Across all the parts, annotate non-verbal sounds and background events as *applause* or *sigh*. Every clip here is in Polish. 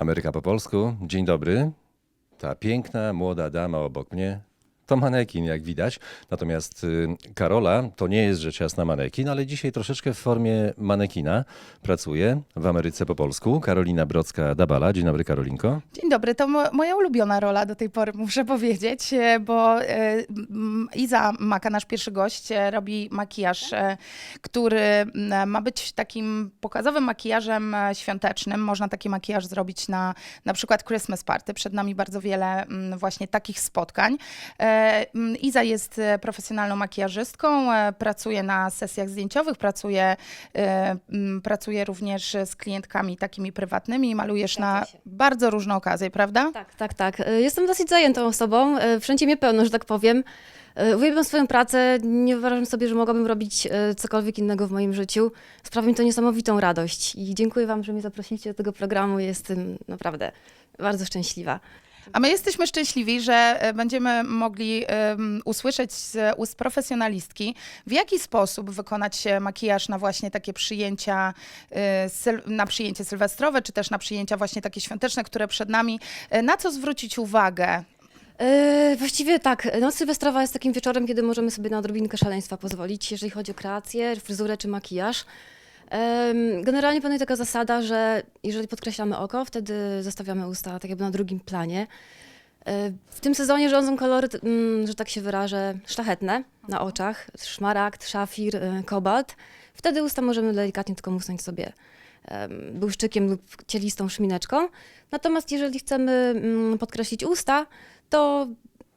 Ameryka po polsku. Dzień dobry. Ta piękna, młoda dama obok mnie to manekin, jak widać. Natomiast y, Karola to nie jest rzecz jasna manekin, ale dzisiaj troszeczkę w formie manekina pracuje w Ameryce po polsku. Karolina Brocka-Dabala. Dzień dobry, Karolinko. Dzień dobry, to mo- moja ulubiona rola do tej pory, muszę powiedzieć, e, bo e, Iza Maka, nasz pierwszy gość, e, robi makijaż, który ma być takim pokazowym makijażem świątecznym. Można taki makijaż zrobić na na przykład Christmas Party. Przed nami bardzo wiele właśnie takich spotkań. E, m, Iza jest e, profesjonalną makijażystką, e, pracuje na sesjach zdjęciowych, pracuje, e, m, pracuje również z klientkami takimi prywatnymi, malujesz na bardzo różne okazje, prawda? Tak, tak, tak. Jestem dosyć zajętą osobą. Wszędzie mnie pełno, że tak powiem. Uwielbiam swoją pracę. Nie wyobrażam sobie, że mogłabym robić cokolwiek innego w moim życiu. Sprawia mi to niesamowitą radość. I dziękuję Wam, że mnie zaprosiliście do tego programu. Jestem naprawdę bardzo szczęśliwa. A my jesteśmy szczęśliwi, że e, będziemy mogli em, usłyszeć z ust profesjonalistki, w jaki sposób wykonać makijaż na właśnie takie przyjęcia, e, na przyjęcie sylwestrowe, czy też na przyjęcia właśnie takie świąteczne, które przed nami. E, Na co zwrócić uwagę? E, Właściwie tak, noc sylwestrowa jest takim wieczorem, kiedy możemy sobie na odrobinkę szaleństwa pozwolić, jeżeli chodzi o kreację, fryzurę czy makijaż. Generalnie panuje taka zasada, że jeżeli podkreślamy oko, wtedy zostawiamy usta tak jakby na drugim planie. E, W tym sezonie rządzą kolory, mm, że tak się wyrażę, szlachetne na oczach. Szmaragd, szafir, e, kobalt. Wtedy usta możemy delikatnie tylko musnąć sobie em, błyszczykiem lub cielistą szmineczką. Natomiast jeżeli chcemy mm, podkreślić usta, to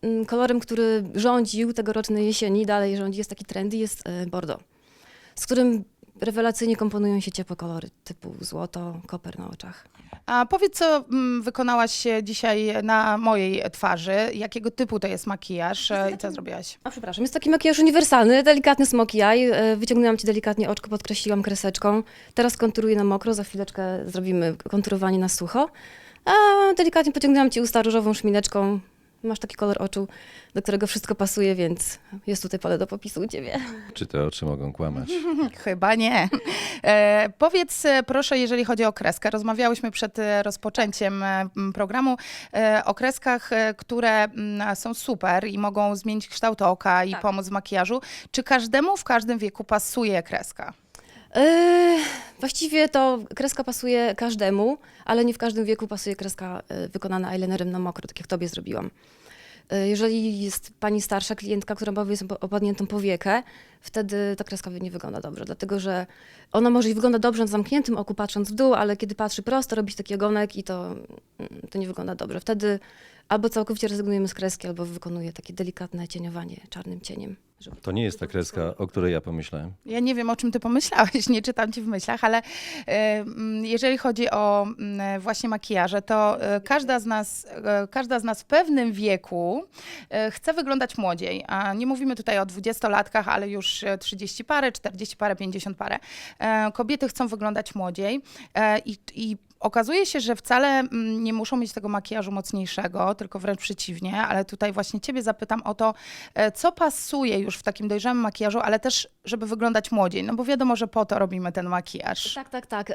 mm, kolorem, który rządził tegorocznej jesieni, dalej rządzi, jest taki trendy, jest e, bordeaux, z którym rewelacyjnie komponują się ciepłe kolory typu złoto, koper na oczach. A powiedz, co mm, wykonałaś dzisiaj na mojej twarzy? Jakiego typu to jest makijaż e, i co zrobiłaś? A przepraszam, jest taki makijaż uniwersalny, delikatny smoky eye. E, Wyciągnęłam Ci delikatnie oczko, podkreśliłam kreseczką. Teraz konturuję na mokro, za chwileczkę zrobimy konturowanie na sucho. A delikatnie pociągnęłam Ci usta różową szmineczką. Masz taki kolor oczu, do którego wszystko pasuje, więc jest tutaj pole do popisu u Ciebie. Czy te oczy mogą kłamać? *laughs* Chyba nie. E, powiedz e, proszę, jeżeli chodzi o kreskę. Rozmawiałyśmy przed e, rozpoczęciem e, programu e, o kreskach, które m, są super i mogą zmienić kształt oka i Tak. pomóc w makijażu. Czy każdemu w każdym wieku pasuje kreska? E, właściwie to kreska pasuje każdemu, ale nie w każdym wieku pasuje kreska e, wykonana eyelinerem na mokro, tak jak Tobie zrobiłam. E, Jeżeli jest pani starsza klientka, która ma opadniętą powiekę, wtedy ta kreska nie wygląda dobrze, dlatego że ona może i wygląda dobrze na zamkniętym oku, patrząc w dół, ale kiedy patrzy prosto, robi taki ogonek i to, mm, to nie wygląda dobrze. Wtedy albo całkowicie rezygnujemy z kreski, albo wykonuje takie delikatne cieniowanie czarnym cieniem. Żeby- To nie jest ta kreska, o której ja pomyślałem. Ja nie wiem, o czym ty pomyślałeś, *laughs* nie czytam ci w myślach, ale e, mm, jeżeli chodzi o mm, właśnie makijaże, to e, każda z nas, e, każda z nas w pewnym wieku chce wyglądać młodziej. A nie mówimy tutaj o dwudziestolatkach, ale już e, 30 parę, 40 parę, 50 parę. Kobiety chcą wyglądać młodziej i, i okazuje się, że wcale mm, nie muszą mieć tego makijażu mocniejszego, tylko wręcz przeciwnie, ale tutaj właśnie ciebie zapytam o to, co pasuje już w takim dojrzałym makijażu, ale też, żeby wyglądać młodziej, no bo wiadomo, że po to robimy ten makijaż. Tak, tak, tak. Y,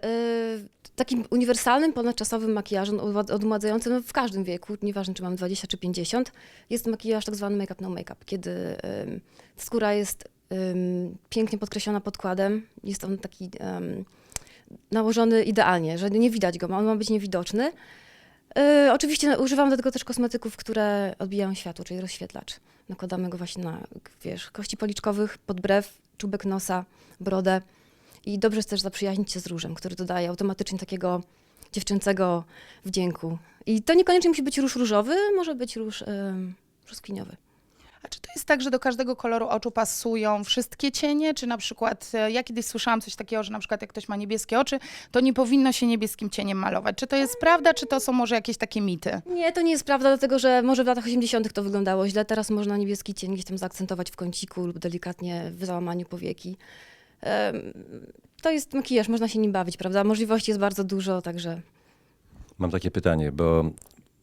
Takim uniwersalnym, ponadczasowym makijażem odmła- odmładzającym no, w każdym wieku, nieważne czy mam 20 czy 50, jest makijaż tak zwany make-up no make-up, kiedy ym, skóra jest ym, pięknie podkreślona podkładem, jest on taki ym, nałożony idealnie, że nie widać go, on ma być niewidoczny. Y, oczywiście używam do tego też kosmetyków, które odbijają światło, czyli rozświetlacz. Nakładamy go właśnie na, wiesz, kości policzkowych, pod brew, czubek nosa, brodę. I dobrze jest też zaprzyjaźnić się z różem, który dodaje automatycznie takiego dziewczęcego wdzięku. I to niekoniecznie musi być róż różowy, może być róż brzoskwiniowy. A czy to jest tak, że do każdego koloru oczu pasują wszystkie cienie, czy na przykład, e, ja kiedyś słyszałam coś takiego, że na przykład jak ktoś ma niebieskie oczy, to nie powinno się niebieskim cieniem malować. Czy to jest prawda, czy to są może jakieś takie mity? Nie, to nie jest prawda, dlatego że może w latach 80. to wyglądało źle. Teraz można niebieski cień gdzieś tam zaakcentować w kąciku lub delikatnie w załamaniu powieki. To jest makijaż, można się nim bawić, prawda? Możliwości jest bardzo dużo, także Mam takie pytanie, bo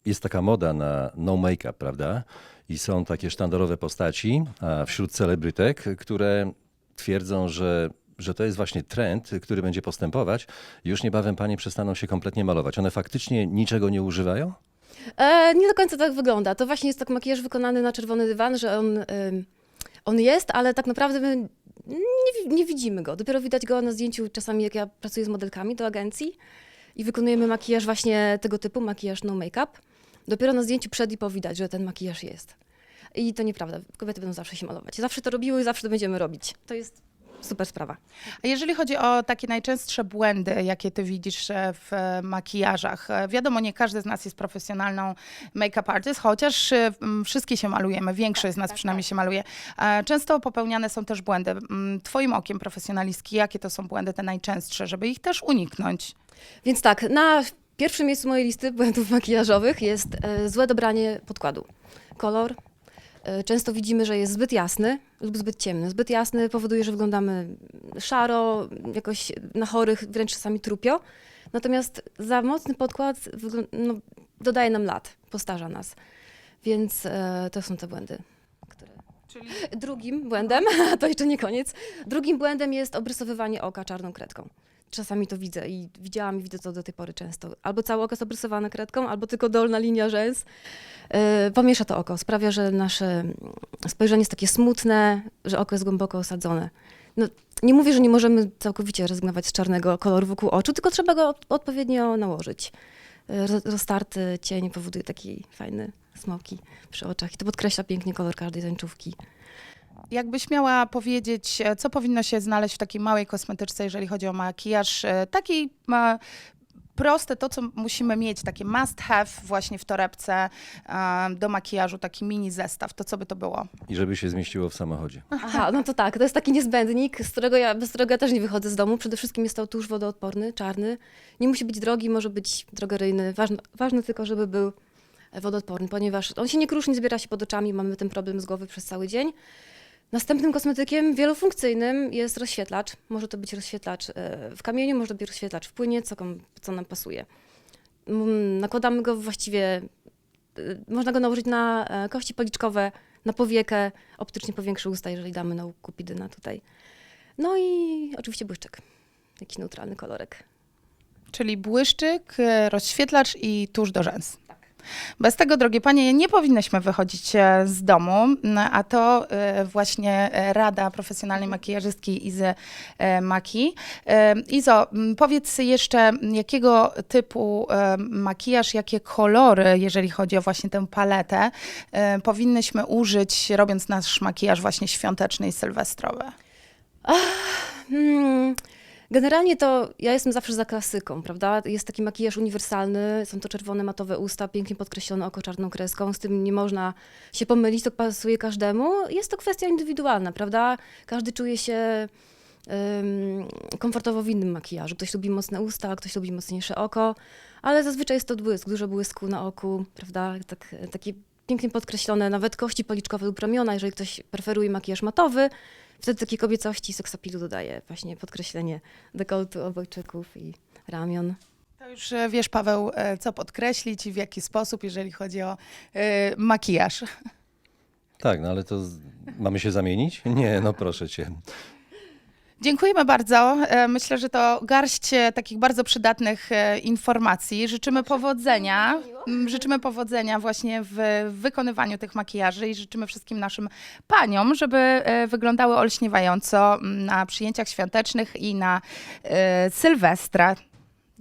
jest taka moda na no make-up, prawda? I są takie sztandarowe postaci wśród celebrytek, które twierdzą, że że to jest właśnie trend, który będzie postępować. Już niebawem panie przestaną się kompletnie malować. One faktycznie niczego nie używają? E, nie do końca tak wygląda. To właśnie jest tak makijaż wykonany na czerwony dywan, że on, ym, on jest, ale tak naprawdę my nie, nie widzimy go. Dopiero widać go na zdjęciu czasami, jak ja pracuję z modelkami do agencji i wykonujemy makijaż właśnie tego typu, makijaż no make-up. Dopiero na zdjęciu przed i po widać, że ten makijaż jest. I to nieprawda. Kobiety będą zawsze się malować. Zawsze to robiły i zawsze to będziemy robić. To jest super sprawa. A jeżeli chodzi o takie najczęstsze błędy, jakie ty widzisz e, w makijażach, e, wiadomo, nie każdy z nas jest profesjonalną make-up artist, chociaż e, wszystkie się malujemy, większość z nas przynajmniej się maluje. Często popełniane są też błędy. Twoim okiem profesjonalistki, jakie to są błędy te najczęstsze, żeby ich też uniknąć? Więc tak, na pierwszym miejscu mojej listy błędów makijażowych jest e, złe dobranie podkładu. Kolor. E, często widzimy, że jest zbyt jasny lub zbyt ciemny. Zbyt jasny powoduje, że wyglądamy szaro, jakoś na chorych, wręcz czasami trupio. Natomiast za mocny podkład no, dodaje nam lat, postarza nas. Więc e, to są te błędy, które Czyli Drugim błędem, *laughs* to jeszcze nie koniec, drugim błędem jest obrysowywanie oka czarną kredką. Czasami to widzę i widziałam i widzę to do tej pory często. Albo całe oko jest kredką, albo tylko dolna linia rzęs. Yy, pomiesza to oko, sprawia, że nasze mm, spojrzenie jest takie smutne, że oko jest głęboko osadzone. No, nie mówię, że nie możemy całkowicie rezygnować z czarnego koloru wokół oczu, tylko trzeba go od- odpowiednio nałożyć. Yy, roz- Roztarty cień powoduje taki fajny smoki przy oczach i to podkreśla pięknie kolor każdej tańczówki. Jakbyś miała powiedzieć, e, co powinno się znaleźć w takiej małej kosmetyczce, jeżeli chodzi o makijaż, e, taki ma proste, to co musimy mieć, takie must have właśnie w torebce e, do makijażu, taki mini zestaw, to co by to było? I żeby się zmieściło w samochodzie. Aha, no to tak, to jest taki niezbędnik, z którego ja, bez którego ja też nie wychodzę z domu. Przede wszystkim jest to tusz wodoodporny, czarny. Nie musi być drogi, może być drogeryjny. Ważne, ważne tylko, żeby był wodoodporny, ponieważ on się nie kruszy, nie zbiera się pod oczami, mamy ten problem z głowy przez cały dzień. Następnym kosmetykiem wielofunkcyjnym jest rozświetlacz. Może to być rozświetlacz e, w kamieniu, może to być rozświetlacz w płynie, co, co nam pasuje. Mm, Nakładamy go właściwie, y, można go nałożyć na e, kości policzkowe, na powiekę, optycznie powiększy usta, jeżeli damy na kupidyna tutaj. No i oczywiście błyszczyk, jakiś neutralny kolorek. Czyli błyszczyk, e, rozświetlacz i tusz do rzęs. Bez tego, drogie panie, nie powinnyśmy wychodzić e, z domu, m, a to e, właśnie e, rada profesjonalnej makijażystki Izy Maki. Izo, m, powiedz jeszcze, jakiego typu makijaż, jakie kolory, jeżeli chodzi o właśnie tę paletę, powinnyśmy użyć, robiąc nasz makijaż właśnie świąteczny i sylwestrowy? Hmm, generalnie to ja jestem zawsze za klasyką, prawda? Jest taki makijaż uniwersalny, są to czerwone matowe usta, pięknie podkreślone oko czarną kreską, z tym nie można się pomylić, to pasuje każdemu. Jest to kwestia indywidualna, prawda? Każdy czuje się ym, komfortowo w innym makijażu. Ktoś lubi mocne usta, ktoś lubi mocniejsze oko, ale zazwyczaj jest to błysk, dużo błysku na oku, prawda? Tak, pięknie podkreślone, nawet kości policzkowe lub ramiona, jeżeli ktoś preferuje makijaż matowy, wtedy takiej kobiecości seksapilu dodaje właśnie podkreślenie dekoltu, obojczyków i ramion. To już e, wiesz, Paweł, e, co podkreślić i w jaki sposób, jeżeli chodzi o e, makijaż. Tak, no ale to z- mamy się zamienić? Nie, no proszę cię. Dziękujemy bardzo. E, Myślę, że to garść e, takich bardzo przydatnych e, informacji. Życzymy powodzenia. Życzymy powodzenia właśnie w wykonywaniu tych makijaży i życzymy wszystkim naszym paniom, żeby wyglądały olśniewająco na przyjęciach świątecznych i na Sylwestra.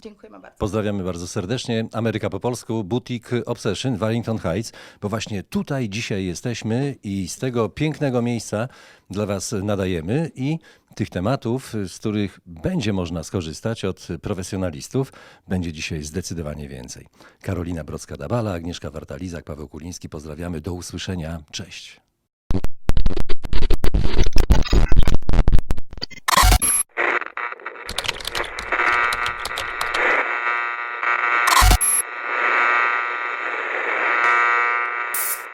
Dziękujemy bardzo. Pozdrawiamy bardzo serdecznie. Ameryka po polsku, Boutique Obsession, Wellington Heights, bo właśnie tutaj dzisiaj jesteśmy i z tego pięknego miejsca dla Was nadajemy i tych tematów, z których będzie można skorzystać od profesjonalistów, będzie dzisiaj zdecydowanie więcej. Karolina Brocka-Dabala, Agnieszka Wartalizak, Paweł Kuliński, pozdrawiamy. Do usłyszenia. Cześć.